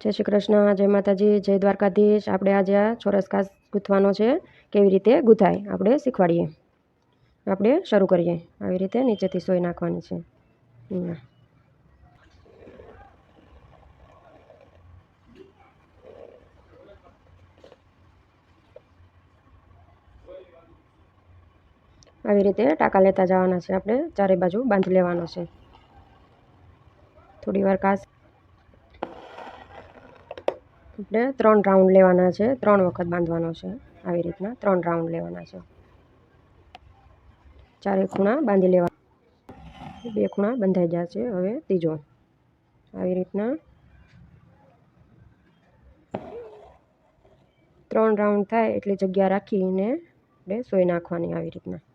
જય શ્રી કૃષ્ણ, જય માતાજી, જય દ્વારકાધીશ. આપણે આજે આ ચોરસ ખાસ ગૂંથવાનો છે. કેવી રીતે ગૂંથાય? આપણે શીખવાડીએ. આપણે શરૂ કરીએ. આવી રીતે નીચેથી સોય નાખવાની છે. આવી રીતે ટાંકા લેતા જવાના છે. આપણે ચારે બાજુ બાંધી લેવાનો છે. થોડી વાર કાચ આપણે ત્રણ રાઉન્ડ લેવાના છે. ત્રણ વખત બાંધવાનો છે. આવી રીતના ત્રણ રાઉન્ડ લેવાના છે. ચારે ખૂણા બાંધી લેવા બે ખૂણા બંધાઈ છે. હવે ત્રીજો. આવી રીતના ત્રણ રાઉન્ડ થાય એટલી જગ્યા રાખીને આપણે સોય નાખવાની આવી રીતના.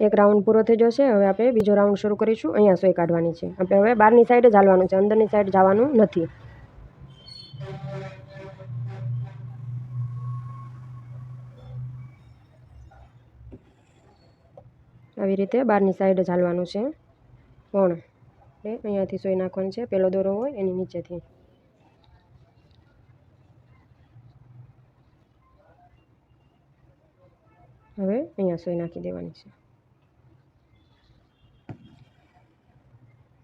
એક રાઉન્ડ પૂરો થઈ જશે. હવે આપણે બીજો રાઉન્ડ શરૂ કરીશું. અહીંયા સોય કાઢવાની છે. આપણે હવે બહારની સાઈડ જ હાલવાનું છે. અંદરની સાઈડ જવાનું નથી. આવી રીતે બહારની સાઈડ જ હાલવાનું છે. પણ એટલે અહીંયાથી સોય નાખવાની છે. પેલો દોરો હોય એની નીચેથી. હવે અહીંયા સોય નાખી દેવાની છે.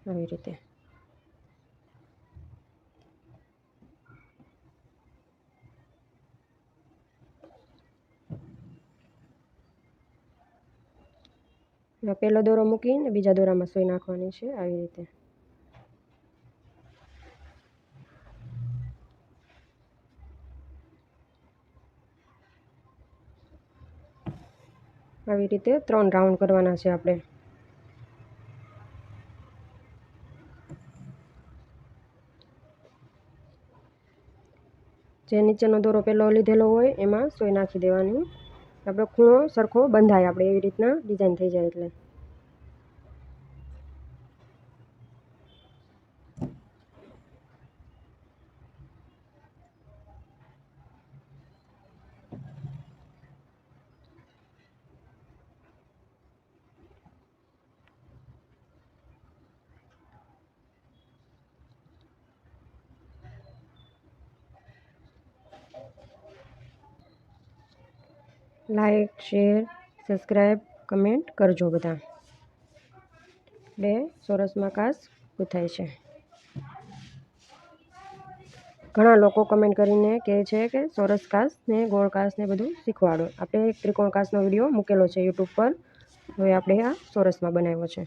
આવી રીતે. પહેલો દોરો મૂકીને બીજા દોરામાં સોઈ નાખવાની છે આવી રીતે. આવી રીતે ત્રણ રાઉન્ડ કરવાના છે આપણે. જે નીચેનો દોરો પહેલો લીધેલો હોય એમાં સોય નાખી દેવાની. આપણે ખૂણો સરખો બંધાય આપણે એવી રીતના ડિઝાઇન થઈ જાય એટલે. લાઈક, શેર, સબસ્ક્રાઈબ, કમેન્ટ કરજો બધા. બે સોરસમાં કાસ પૂથાય છે. ઘણા લોકો કમેન્ટ કરીને કહે છે કે સોરસ કાસ ને ગોળ કાસ ને બધું શીખવાડો. આપણે એક ત્રિકોણ કાસનો વીડિયો મૂકેલો છે યુટ્યુબ પર. હવે આપણે આ સોરસમાં બનાવ્યો છે.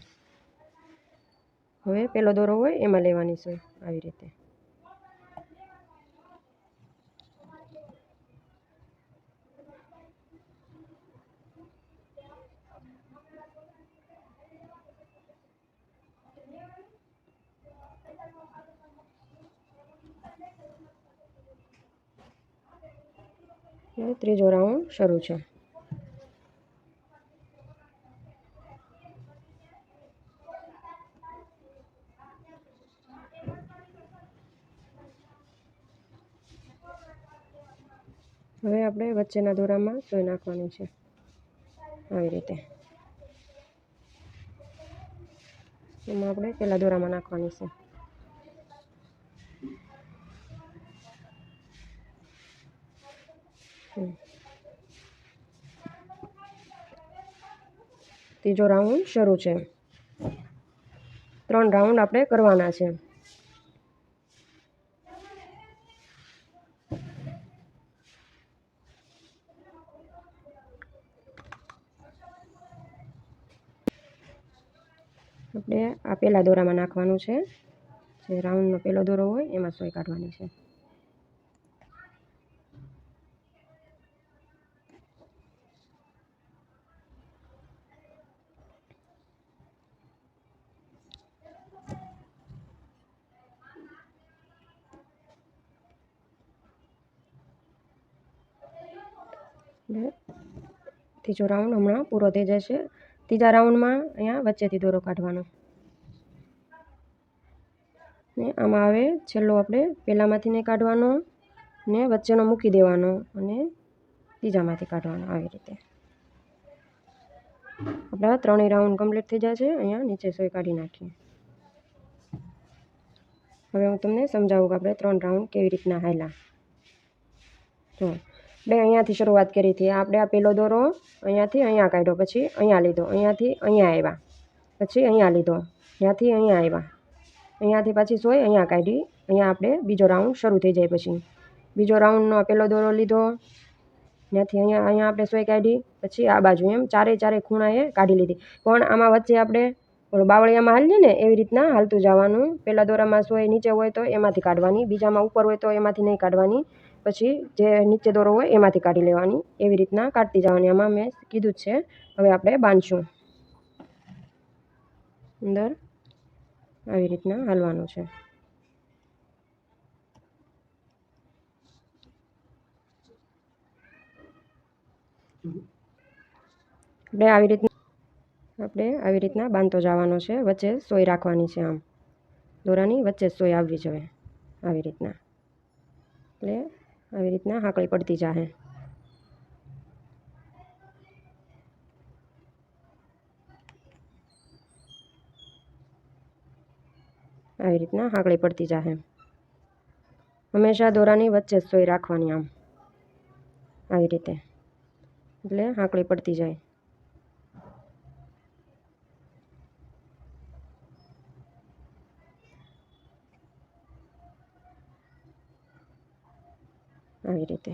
હવે પહેલો દોરો હોય એમાં લેવાની છે આવી રીતે. ત્રીજો રાઉન્ડ શરૂ છે. હવે આપણે વચ્ચેના દોરામાં સોય નાખવાની છે. આવી રીતે. એમાં આપણે પહેલાં દોરામાં નાખવાની છે. ત્રીજો રાઉન્ડ શરૂ છે. ત્રણ રાઉન્ડ આપણે કરવાના છે. આપણે આ પહેલા દોરામાં નાખવાનું છે. જે રાઉન્ડનો પહેલો દોરો હોય, એમાં સોય કાઢવાની છે. ત્રીજો રાઉન્ડ હમણાં પૂરો થઈ જશે. ત્રીજા રાઉન્ડમાં અહીંયા વચ્ચેથી દોરો કાઢવાનો. ને આમાં હવે છેલ્લો આપણે પહેલાંમાંથી નહીં કાઢવાનો ને વચ્ચેનો મૂકી દેવાનો અને ત્રીજામાંથી કાઢવાનો આવી રીતે. આપણા ત્રણેય રાઉન્ડ કમ્પ્લીટ થઈ છે અહીંયા નીચે સોય કાઢી નાખીએ. હવે હું તમને સમજાવું કે આપણે ત્રણ રાઉન્ડ કેવી રીતના હાલ્યા. જો આપણે અહીંયાથી શરૂઆત કરી હતી. આપણે આ પહેલો દોરો અહીંયાથી અહીંયા કાઢ્યો, પછી અહીંયા લીધો, અહીંયાથી અહીંયા આવ્યા, પછી અહીંયા લીધો, ત્યાંથી અહીંયા આવ્યા. અહીંયાથી પાછી સોય અહીંયા કાઢી, અહીંયા આપણે બીજો રાઉન્ડ શરૂ થઈ જાય પછી. બીજો રાઉન્ડનો પહેલો દોરો લીધો, ત્યાંથી અહીંયા અહીંયા આપણે સોય કાઢી, પછી આ બાજુ એમ ચારે ચારે ખૂણાએ કાઢી લીધી. પણ આમાં વચ્ચે આપણે ઓલું બાવળિયામાં હાલીએ ને, એવી રીતના હાલતું જવાનું. પહેલાં દોરામાં સોય નીચે હોય તો એમાંથી કાઢવાની, બીજામાં ઉપર હોય તો એમાંથી નહીં કાઢવાની. પછી જે નીચે દોરો હોય એમાંથી કાઢી લેવાની. એવી રીતના કાઢતી જવાની. આમાં મેં કીધું છે. હવે આપણે બાંધશું. અંદર આવી રીતના હાલવાનું છે. આપણે આવી રીતના આપણે આવી રીતના બાંધતો જવાનો છે. વચ્ચે સોય રાખવાની છે આમ. દોરાની વચ્ચે સોય આવવી જોઈએ. આવી રીતના. એટલે આવી રીતના હાંકળી પડતી જાહે. આવી રીતના હાંકળી પડતી જાહે. હંમેશા દોરાની વચ્ચે સોય રાખવાની આમ. આવી રીતે. એટલે હાંકળી પડતી જાય. આવી રીતે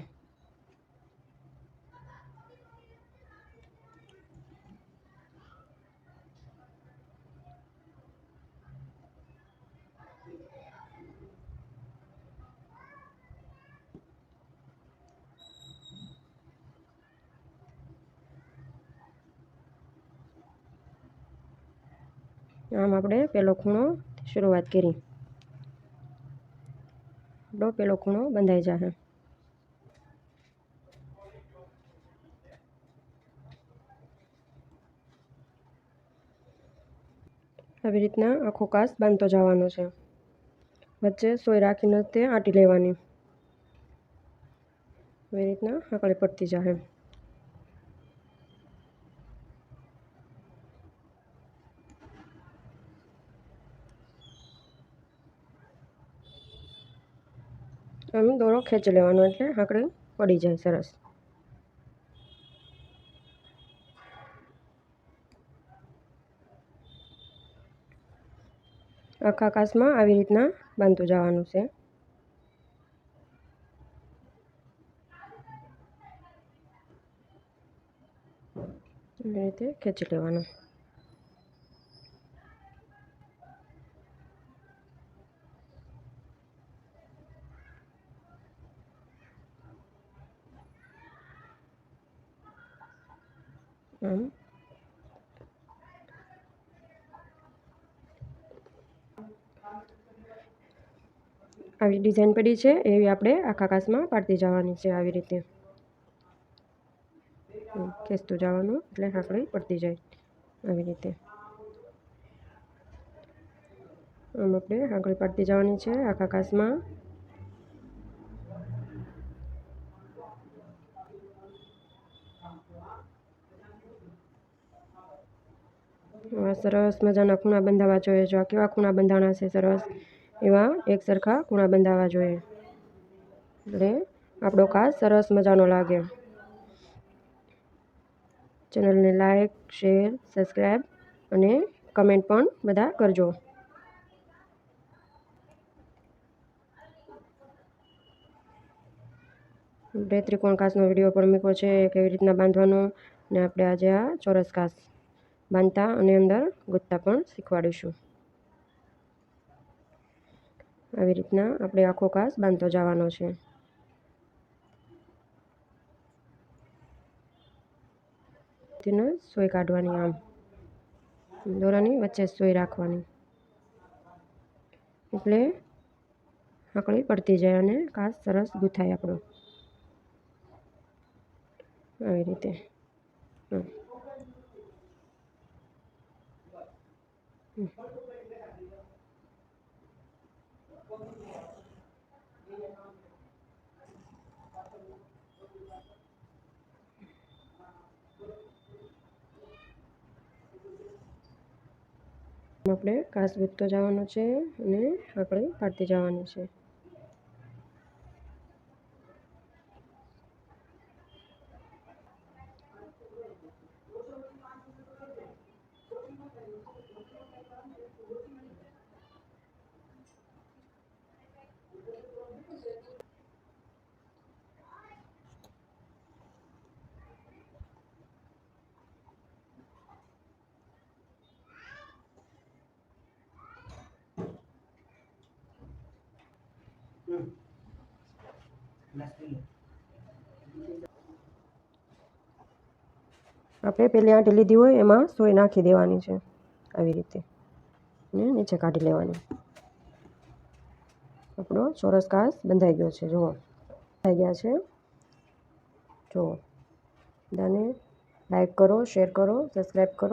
આમ આપણે પહેલો ખૂણો શરૂઆત કરી. આપણો પહેલો ખૂણો બંધાઈ જશે આવી રીતના આખો કાસ બાંધતો જવાનો છે. વચ્ચે સોય રાખીને તે આંટી લેવાની. આવી રીતના આકડે પડતી જાય આમ દોરો ખેંચી લેવાનો એટલે આંકડે પડી જાય સરસ. આખા કાસમાં આવી રીતના બાંધતું જવાનું છે. એવી રીતે ખેંચી લેવાનું આમ આવી ડિઝાઇન પડી છે, એવી આપણે આખા કાસમાં પાડતી જવાની છે આવી રીતે. ખેંચતું જવાનું એટલે હાંકડી પડતી જાય આવી રીતે. આમ આપણે હાંકડી પાડતી જવાની છે આખા કાસમાં સરસ મજાના ખૂણા બંધાવા જોઈએ. જો આ કેવા ખૂણા બંધાણા છે, સરસ. એવા એક સરખા ખૂણા બંધાવા જોઈએ. એટલે આપણો કાચ સરસ મજાનો લાગે. ચેનલને લાઈક, શેર સબસ્ક્રાઈબ અને કમેન્ટ પણ બધા કરજો. આપણે ત્રિકોણ કાચનો વીડિયો પણ મૂક્યો છે કેવી રીતના બાંધવાનો ને આપણે આજે આ ચોરસ કાચ બાંધતા અને અંદર ગૂંથતા પણ શીખવાડીશું. આવી રીતના આપણે આખો કાચ બાંધતો જવાનો છે. તેને સોય કાઢવાની આમ. દોરાની વચ્ચે સોય રાખવાની. એટલે આકડી પડતી જાય અને કાચ સરસ ગૂંથાય આપણો. આવી રીતે. હમ. આપણે કાસ વીતતો જવાનો છે અને આપણે પાડતી જવાની છે. આપણે પેલી આંટી લીધી હોય, એમાં સોય નાખી દેવાની છે, આવી રીતે. ને નીચે કાઢી લેવાની. આપણો ચોરસ કાસ બંધાઈ ગયો છે, જુઓ. થઈ ગયા છે. જુઓ. બધાને લાઈક કરો શેર કરો સબસ્ક્રાઈબ કરો.